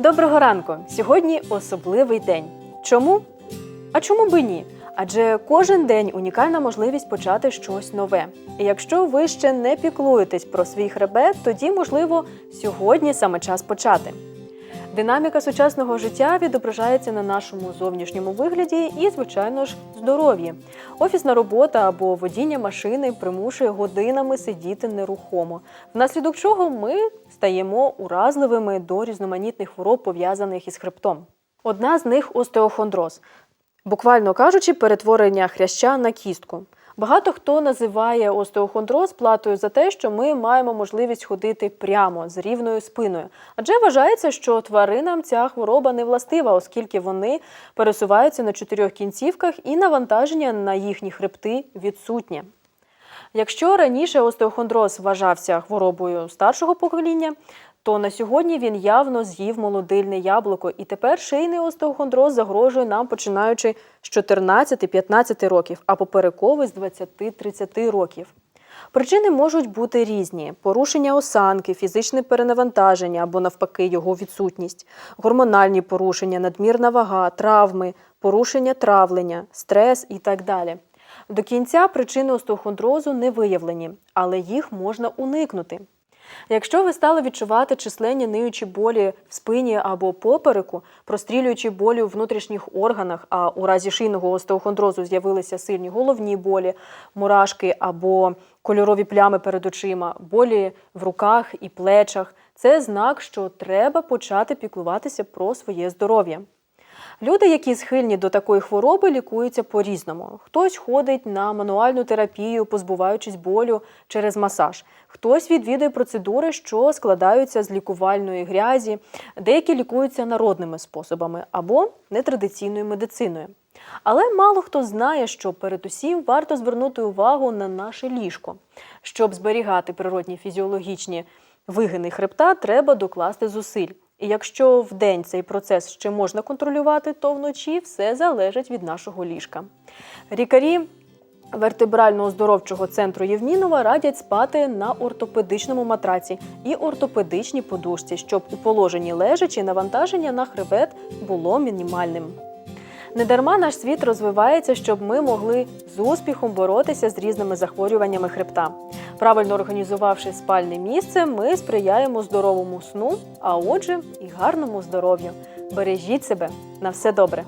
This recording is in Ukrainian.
Доброго ранку! Сьогодні особливий день. Чому? А чому би ні? Адже кожен день унікальна можливість почати щось нове. І якщо ви ще не піклуєтесь про свій хребет, тоді, можливо, сьогодні саме час почати. Динаміка сучасного життя відображається на нашому зовнішньому вигляді і, звичайно ж, здоров'ї. Офісна робота або водіння машини примушує годинами сидіти нерухомо, внаслідок чого ми стаємо уразливими до різноманітних хвороб, пов'язаних із хребтом. Одна з них остеохондроз, буквально кажучи, перетворення хряща на кістку. Багато хто називає остеохондроз платою за те, що ми маємо можливість ходити прямо з рівною спиною. Адже вважається, що тваринам ця хвороба не властива, оскільки вони пересуваються на чотирьох кінцівках і навантаження на їхні хребти відсутнє. Якщо раніше остеохондроз вважався хворобою старшого покоління, то на сьогодні він явно з'їв молодильне яблуко, і тепер шийний остеохондроз загрожує нам починаючи з 14-15 років, а поперековий з 20-30 років. Причини можуть бути різні: порушення осанки, фізичне перенавантаження або навпаки його відсутність, гормональні порушення, надмірна вага, травми, порушення травлення, стрес і так далі. До кінця причини остеохондрозу не виявлені, але їх можна уникнути. Якщо ви стали відчувати численні ниючі болі в спині або попереку, прострілюючі болі у внутрішніх органах, а у разі шийного остеохондрозу з'явилися сильні головні болі, мурашки або кольорові плями перед очима, болі в руках і плечах, це знак, що треба почати піклуватися про своє здоров'я. Люди, які схильні до такої хвороби, лікуються по-різному. Хтось ходить на мануальну терапію, позбуваючись болю через масаж. Хтось відвідує процедури, що складаються з лікувальної грязі, деякі лікуються народними способами або нетрадиційною медициною. Але мало хто знає, що передусім варто звернути увагу на наше ліжко. Щоб зберігати природні фізіологічні вигини хребта, треба докласти зусиль. І якщо день цей процес ще можна контролювати, то вночі все залежить від нашого ліжка. Лікарі вертебрально-оздоровчого центру Євмінова радять спати на ортопедичному матраці і ортопедичній подушці, щоб у положенні лежачі навантаження на хребет було мінімальним. Недарма наш світ розвивається, щоб ми могли з успіхом боротися з різними захворюваннями хребта. Правильно організувавши спальне місце, ми сприяємо здоровому сну, а отже, і гарному здоров'ю. Бережіть себе на все добре.